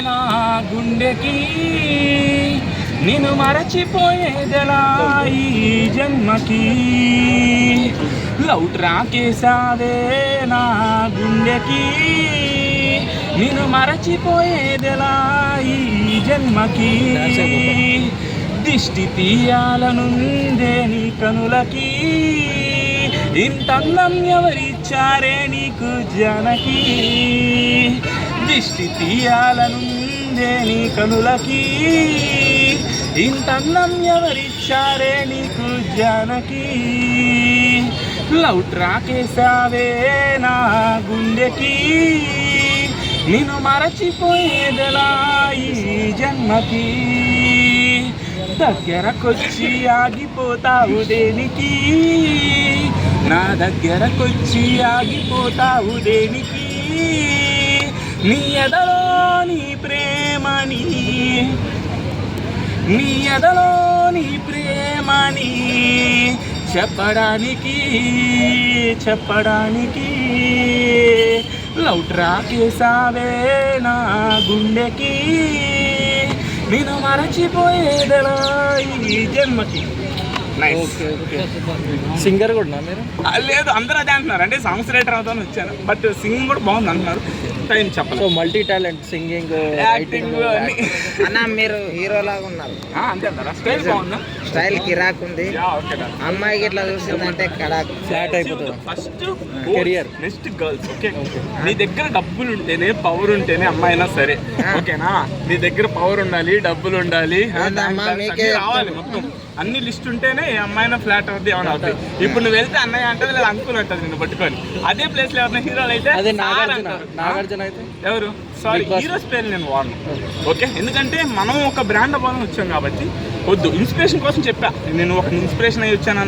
నా గుండెకి? నిన్ను మరచిపోయేదెలా ఈ జన్మకి? లవ్ ట్రాకేసావే నా గుండెకి? నిన్ను మరచిపోయేదెలా ఈ జన్మకి? దిష్టి తీయాలనుందే నీ కనులకి? ఇంత అందం ఎవరి ఎవరిచ్చారే నీకు జనకి. దిష్టి తీయాలనుందే నీ కనులకి. ఇంతన్నం ఎవరిచ్చారే నీకు జనకి? లవ్ ట్రాకేసావే నా గుండెకి. నిన్ను మరచిపోయేదలా ఈ జన్మకి? దగ్గరకొచ్చి ఆగిపోతావు దేనికి? నా దగ్గరకొచ్చి ఆగిపోతావు దేనికి? నీ ఎదలో నీ ప్రేమని నీ ఎదలో నీ ప్రేమని చెప్పడానికి చెప్పడానికి లవ్ ట్రాకేసావే నా గుండెకి. నేను మరచిపోయేదలా ఈ జన్మకి? సింగర్ కూడా మీరు? లేదు అందరూ అదే అంటున్నారు. అంటే సాంగ్స్ రైటర్ అవుతాను వచ్చాను. బట్ సింగింగ్ కూడా బాగుంది అంటున్నారు. టైం సో చెప్పలేదు మల్టీ టాలెంట్ సింగింగ్ యాక్టింగ్ అన్ని మీరు హీరో లాగా ఉన్నారు. ఆ, అంతే స్టైల్ బాగుందా. స్టైల్ కిరాక్ ఉంది. యా, ఓకే డా. అమ్మాయికి ఇట్లా చూసిందంటే కడాక్ ఫ్లాట్ అయిపోతుంది. First Career. Next girls okay నీ దగ్గర డబ్బులు ఉంటేనే పవర్ ఉంటేనే అమ్మాయి అయినా సరే ఓకేనా? నీ దగ్గర పవర్ ఉండాలి డబ్బులు ఉండాలి రావాలి మొత్తం. అన్ని లిస్ట్ ఉంటేనే ఏ అమ్మాయినా ఫ్లాట్ అవుద్ది ఏమైనా అవుతుంది ఇప్పుడు నువ్వు వెళ్తే అన్నయ్య అంటది లేదా అంకుల్ అంటది నిన్ను పట్టుకొని. అదే ప్లేస్లో ఎవరైనా హీరోలు అయితే. నాగార్జున. అయితే? ఎవరు? సారీ. హీరోస్ పేరు నేను వాడను. ఓకే? ఎందుకంటే మనం ఒక బ్రాండ్ అవ్వాలని వచ్చాం కాబట్టి వద్దు. ఇన్స్పిరేషన్ కోసం చెప్పా. నేను ఒక ఇన్స్పిరేషన్ అయ్యి వచ్చాను